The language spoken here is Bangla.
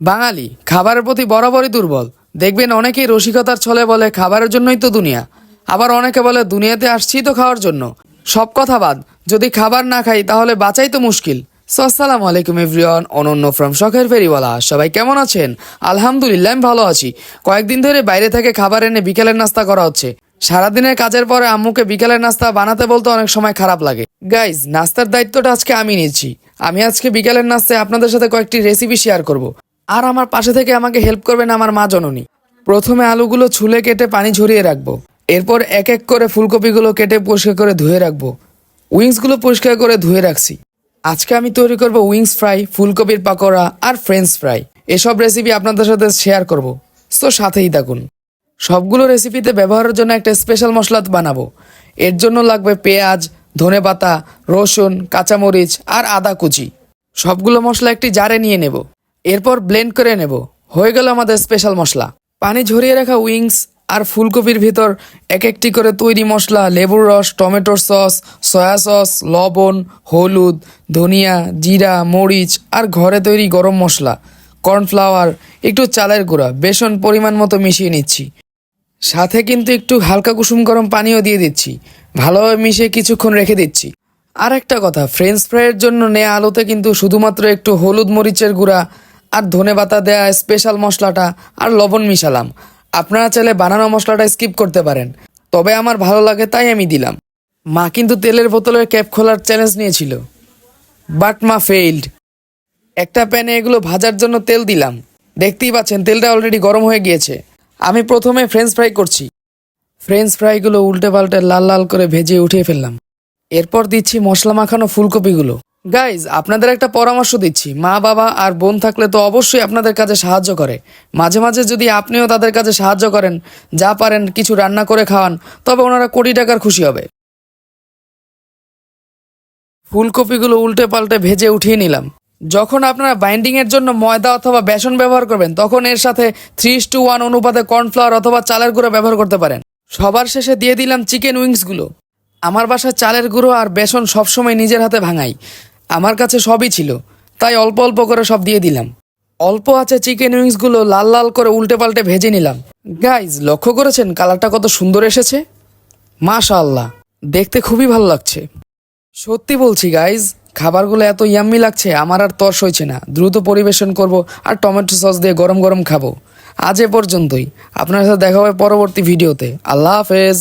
বাঙালি, খাবারের প্রতি বরাবরই দুর্বল। দেখবেন অনেকেই রসিকতার ছলে বলে, খাবারের জন্যই তো দুনিয়া। আবার অনেকে বলে, দুনিয়াতে আসছি তো খাওয়ার জন্য। সব কথা বাদ, যদি খাবার না খাই, তাহলে বাঁচাই তো মুশকিল। সো, আসসালামু আলাইকুম এভরিওয়ান, অনন্য ফ্রম শখের ফেরিওয়ালা। সবাই কেমন আছেন? আলহামদুলিল্লাহ, আমি ভালো আছি। কয়েকদিন ধরে বাইরে থেকে খাবার এনে বিকেলের নাস্তা করা হচ্ছে। সারাদিনের কাজের পরে আম্মুকে বিকেলের নাস্তা বানাতে বলতে অনেক সময় খারাপ লাগে। গাইজ, নাস্তার দায়িত্বটা আজকে আমি নিচ্ছি। আমি আজকে বিকেলের নাস্তায় আপনাদের সাথে কয়েকটি রেসিপি শেয়ার করব। আর আমার পাশে থেকে আমাকে হেল্প করবেন আমার মা জননী। প্রথমে আলুগুলো ছুলে কেটে পানি ঝরিয়ে রাখব। এরপর এক এক করে ফুলকপিগুলো কেটে পরিষ্কার করে ধুয়ে রাখব। উইংসগুলো পরিষ্কার করে ধুয়ে রাখছি। আজকে আমি তৈরি করব উইংস ফ্রাই, ফুলকপির পাকোড়া আর ফ্রেঞ্চ ফ্রাই। এসব রেসিপি আপনাদের সাথে শেয়ার করব। সো সাথেই থাকুন। সবগুলো রেসিপিতে ব্যবহারের জন্য একটা স্পেশাল মশলা বানাবো। এর জন্য লাগবে পেঁয়াজ ধনেপাতা রসুন, কাঁচামরিচ আর আদা কুচি। সবগুলো মশলা একটি জারে নিয়ে নেব। এরপর ব্লেন্ড করে নেব। হয়ে গেল আমাদের স্পেশাল মশলা। পানি ঝরিয়ে রাখা উইংস আর ফুলকপির ভিতর এক একটি করে তৈরি মশলা, লেবুর রস, টমেটোর সস সয়া সস লবণ, হলুদ, ধনিয়া, জিরা, মরিচ আর ঘরে তৈরি গরম মশলা কর্নফ্লাওয়ার একটু চালের গুঁড়া, বেসন পরিমাণ মতো মিশিয়ে নিচ্ছি। সাথে কিন্তু একটু হালকা কুসুম গরম পানিও দিয়ে দিচ্ছি। ভালোভাবে মিশিয়ে কিছুক্ষণ রেখে দিচ্ছি। আর একটা কথা ফ্রেঞ্চ ফ্রাইয়ের জন্য নেওয়া আলুতে কিন্তু শুধুমাত্র একটু হলুদ মরিচের গুঁড়া আর ধনে পাতা দেয়া স্পেশাল মশলাটা আর লবণ মিশালাম। আপনারা চাইলে বানানো মশলাটা স্কিপ করতে পারেন। তবে আমার ভালো লাগে তাই আমি দিলাম। মা কিন্তু তেলের বোতলের ক্যাপ খোলার চ্যালেঞ্জ নিয়েছিল। বাট মা ফেইল্ড একটা প্যানে এগুলো ভাজার জন্য তেল দিলাম। দেখতেই পাচ্ছেন তেলটা অলরেডি গরম হয়ে গিয়েছে। আমি প্রথমে ফ্রেঞ্চ ফ্রাই করছি। ফ্রেঞ্চ ফ্রাইগুলো উল্টে পাল্টে লাল লাল করে ভেজে উঠিয়ে ফেললাম। এরপর দিচ্ছি মশলা মাখানো ফুলকপিগুলো। গাইজ আপনাদের একটা পরামর্শ দিচ্ছি। মা, বাবা আর বোন থাকলে তো অবশ্যই আপনাদের কাজে সাহায্য করে। মাঝে মাঝে যদি আপনিও তাদের কাজে সাহায্য করেন, যা পারেন, কিছু রান্না করে খাওয়ান, তবে ওনারা কোটি টাকার খুশি হবে। ফুলকপিগুলো উল্টে পাল্টে ভেজে উঠিয়ে নিলাম। যখন আপনারা বাইন্ডিং এর জন্য ময়দা অথবা বেসন ব্যবহার করবেন, তখন এর সাথে থ্রি টু ওয়ান অনুপাতে কর্নফ্লাওয়ার অথবা চালের গুঁড়ো ব্যবহার করতে পারেন। সবার শেষে দিয়ে দিলাম চিকেন উইংসগুলো আমার বাসায় চালের গুঁড়ো আর বেসন সবসময় নিজের হাতে ভাঙাই। আমার কাছে সবই ছিল। তাই অল্প অল্প করে সব দিয়ে দিলাম। অল্প আছে চিকেন উইংসগুলো লাল লাল করে উল্টে পাল্টে ভেজে নিলাম। গাইজ লক্ষ্য করেছেন কালারটা কত সুন্দর এসেছে? মাশাআল্লাহ, দেখতে খুবই ভালো লাগছে। সত্যি বলছি গাইজ খাবারগুলো এত ইয়াম্মি লাগছে, আমার আর তর্স হয়েছে না। দ্রুত পরিবেশন করব আর টমেটো সস দিয়ে গরম গরম খাব। আজ এ পর্যন্তই। আপনার সাথে দেখা হবে পরবর্তী ভিডিওতে। আল্লাহ হাফেজ।